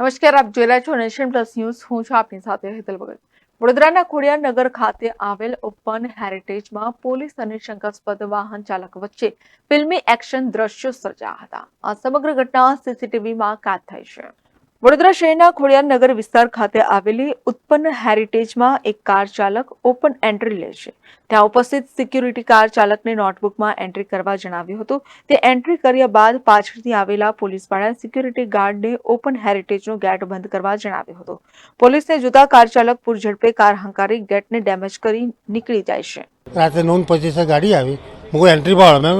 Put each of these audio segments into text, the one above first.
નમસ્કાર, આપ જોઈ રહ્યા છો નેશન પ્લસ ન્યૂઝ. હું છું આપની સાથે હેતલ ભગત. વડોદરાના ખોડિયાર નગર ખાતે આવેલ ઓપન હેરિટેજમાં પોલીસ અને શંકાસ્પદ વાહન ચાલક વચ્ચે ફિલ્મી એક્શન દ્રશ્યો સર્જાયા હતા. આ સમગ્ર ઘટના સીસીટીવીમાં કાદ થઈ છે. વડોદરા શહેરના ખોડિયાર નગર વિસ્તાર ખાતે આવેલી ઉત્પન્ન હેરિટેજમાં એક કાર ચાલક ઓપન એન્ટ્રી લે છે. ત્યાં ઉપસ્થિત સિક્યુરિટી કાર ચાલકને નોટબુકમાં એન્ટ્રી કરવા જણાવ્યું હતું. તે એન્ટ્રી કર્યા બાદ પાછળથી આવેલા પોલીસવાળા સિક્યુરિટી ગાર્ડને ઓપન હેરિટેજનો ગેટ બંધ કરવા જણાવ્યું હતું. પોલીસને જોતા કાર ચાલક પૂરઝડપે કાર હંકારી ગેટને ડેમેજ કરી નીકળી જાય છે. રાતે નોન પચીસે ગાડી આવી. હું એન્ટ્રી પાડો. મેં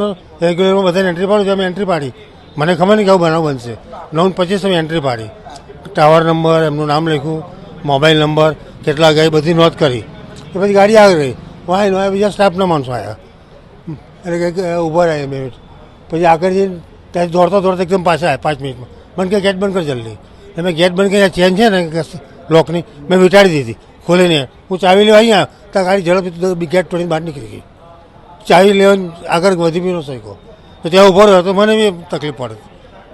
બધાને એન્ટ્રી પાડું છે એન્ટ્રી પાડી. મને ખબર નહીં કેવું બનાવ બનશે. નોન પચીસે એન્ટ્રી પાડી. ટાવર નંબર એમનું નામ લખ્યું મોબાઈલ નંબર કેટલા ગઈ બધી નોંધ કરી. એ પછી ગાડી આવી રહી. વાય નો બીજા સ્ટાફના માણસો આવ્યા એટલે કંઈક ઊભા રહ્યા બે મિનિટ. પછી આગળ જઈને ત્યાં દોડતા દોડતા એકદમ પાછા આવ્યા પાંચ મિનિટમાં. મને કે ગેટ બંધ કર જલ્દી. એટલે મેં ગેટ બંધ કરી ચેન છે ને, કે લોકની, મેં વિટાડી દીધી. ખોલીને હું ચાવી લેવા અહીંયા ત્યાં ગાડી ઝડપથી ગેટ તોડીને બહાર નીકળી ગઈ. ચાવી લેવાની આગળ વધી બી ન શક્યો તો ત્યાં ઊભો રહ્યો તો મને બી તકલીફ પડે.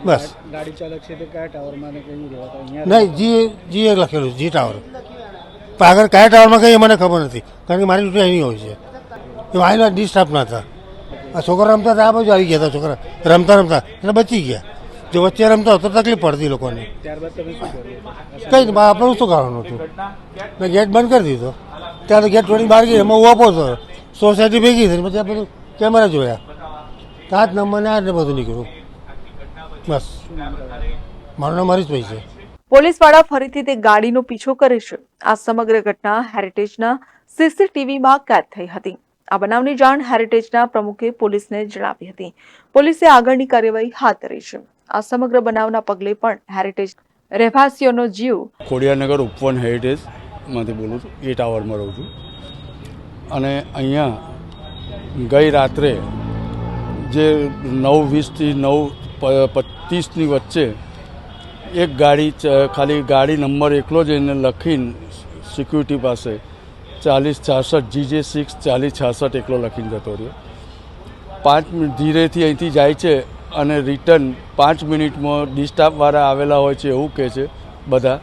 બસ. ગાડી ચાલક છે તે કયા ટાવરમાં ને કયું રહેતા અહીંયા નહીં જી જી એ લખેલું જી ટાવર. પણ આગળ કયા ટાવરમાં કઈ મને ખબર નથી કારણ કે મારી ડ્યુટી અહીં હોય છે. એ વાયના ડી સ્ટાફના હતા આ છોકરા રમતા હતા આ બાજુ આવી ગયા હતા છોકરા. રમતા રમતા એટલે બચી ગયા. જો વચ્ચે રમતા તો તકલીફ પડતી લોકોને. કંઈ આપણે શું કરવાનું હતું? મેં ગેટ બંધ કરી દીધો. ત્યાં તો ગેટ છોડીને બહાર ગઈ એમાં હું આપો હતો. સોસાયટી ભેગી થઈ પછી આ બધું કેમેરા જોયા. તો આ જ નંબર ને આ જ બધું નીકળ્યું. બસ. મારું નામ હરીશભાઈ છે. પોલીસવાળા ફરીથી તે ગાડીનો પીછો કરે છે. આ સમગ્ર ઘટના હેરિટેજના સીસીટીવીમાં કેદ થઈ હતી. આ બનાવની જાણ હેરિટેજના પ્રમુખે પોલીસને જણાવી હતી. પોલીસે આગળની કાર્યવાહી હાથ ધરી છે. આ સમગ્ર બનાવના પગલે પણ હેરિટેજ રહેવાસીઓનો જીવ ખોડિયારનગર ઉપવન હેરિટેજમાંથી બોલું છું. એ ટાવરમાં રહું છું. અને અહીંયા ગઈ રાત્રે જે નવ વીસથી નવ પચીસની વચ્ચે એક ગાડી ખાલી ગાડી નંબર એકલો જ એને લખીને સિક્યુરિટી પાસે ચાલીસ છાસઠ જીજે સિક્સ ચાલીસ છાસઠ એકલો લખીને જતો રહ્યો. પાંચ મિનિટ ધીરેથી અહીંથી જાય છે અને રિટર્ન પાંચ મિનિટમાં ડિસ્ટાફવાળા આવેલા હોય છે એવું કહે છે બધા.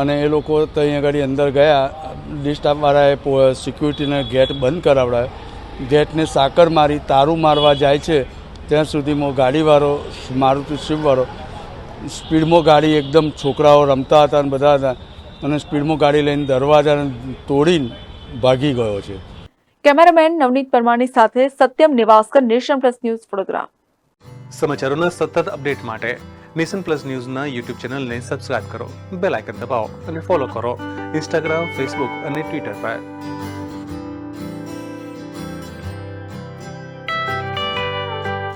અને એ લોકો ત્યાં આગળ અંદર ગયા ડિસ્ટાફવાળાએ સિક્યુરિટીને ગેટ બંધ કરાવડાવ્યો ગેટને સાકર મારી, તારું મારવા જાય છે. ત્યાં સુધીમાં ગાડીવાળો મારુતિ સ્વિફ્ટવાળો સ્પીડમાં ગાડી એકદમ છોકરાઓ રમતા હતા અને બધા હતા અને સ્પીડમાં ગાડી લઈને દરવાજાને તોડીને ભાગી ગયો છે. કેમેરામેન નવનીત પરમારની સાથે Satyam Nivaskar nation plus news Vadodara. સમાચારોના સતત અપડેટ માટે નેશન પ્લસ ન્યૂઝના યુટ્યુબ ચેનલને સબસ્ક્રાઇબ કરો બેલ આઇકન દબાવો અને ફોલો કરો ઇન્સ્ટાગ્રામ ફેસબુક અને ટ્વિટર પર.